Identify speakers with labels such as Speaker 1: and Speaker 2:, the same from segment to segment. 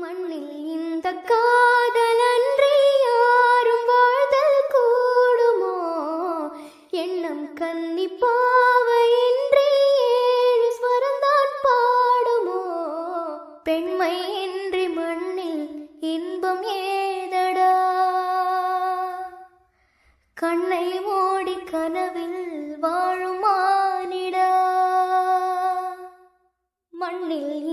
Speaker 1: மண்ணில் இந்த காதல் அன்றி யாரும் வாழ்தல் கூடுமோ? எண்ணம் கன்னி பாவையின்றி ஏழு ஸ்வரந்தான் பாடுமோ? பெண்மை இன்றி மண்ணில் இன்பம் ஏதடா? கண்ணை மூடி கனவில் வாழுமானிடா? மண்ணில்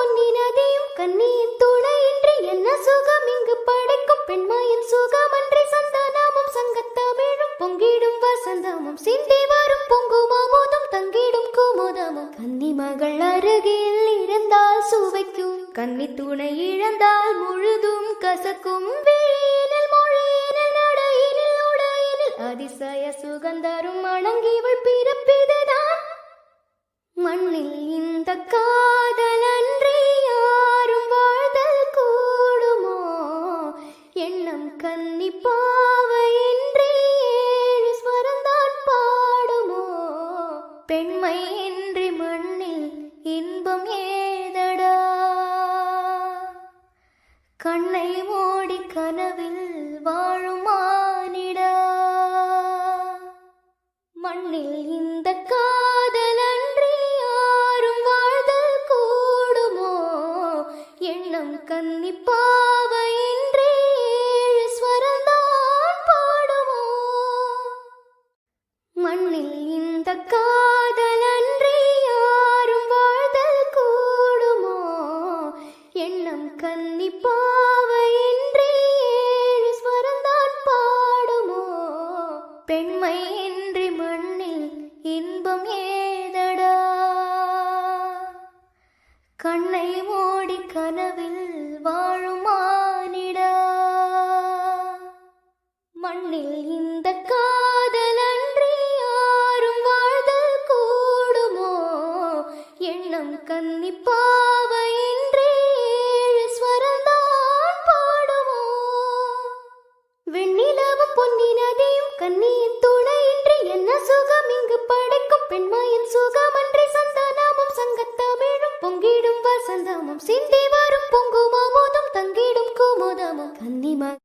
Speaker 1: பொன்னினதையும் பொன்னி நதியும் கண்ணியின் துணையின்றி என்ன சுகம்? இங்கு படைக்கும் பெண்மாயின் சுகமன்றி சந்தனமும் சங்கத்தமிழும் பொங்கிடும் வசந்தமும். சிந்தி வரும் பொங்குமாமோதும் தங்கிடும் குமுதமும். கன்னி மகள் அருகில் இருந்தால் சுவைக்கும். கன்னி துணை இழந்தால் முழுதும் கசக்கும். விழியினில் கண்ணை மூடி கனவில் வாழுமானிடா மண்ணில் இந்த காதல் அன்றி யாரும் வாழ்தல் கூடுமோ? எண்ணம் கன்னி பாவையின்றி ஏழு ஸ்வரந்தான் பாடுமோ? மண்ணில் இந்த கா உம்மை இன்றி மண்ணில் இன்பம் ஏதடா? கண்ணை மூடி கனவில் வாழுமானிடா மண்ணில் இந்த காதல் அன்றி யாரும் வாழ்தல் கூடுமோ? எண்ணம் கன்னிப்பாவையின்றி ஏழு ஸ்வரந்தான் பாடுமோ? வெண்ணிலவும் பொன்னினதையும் கண்ணீர் உலகமும் சிந்தி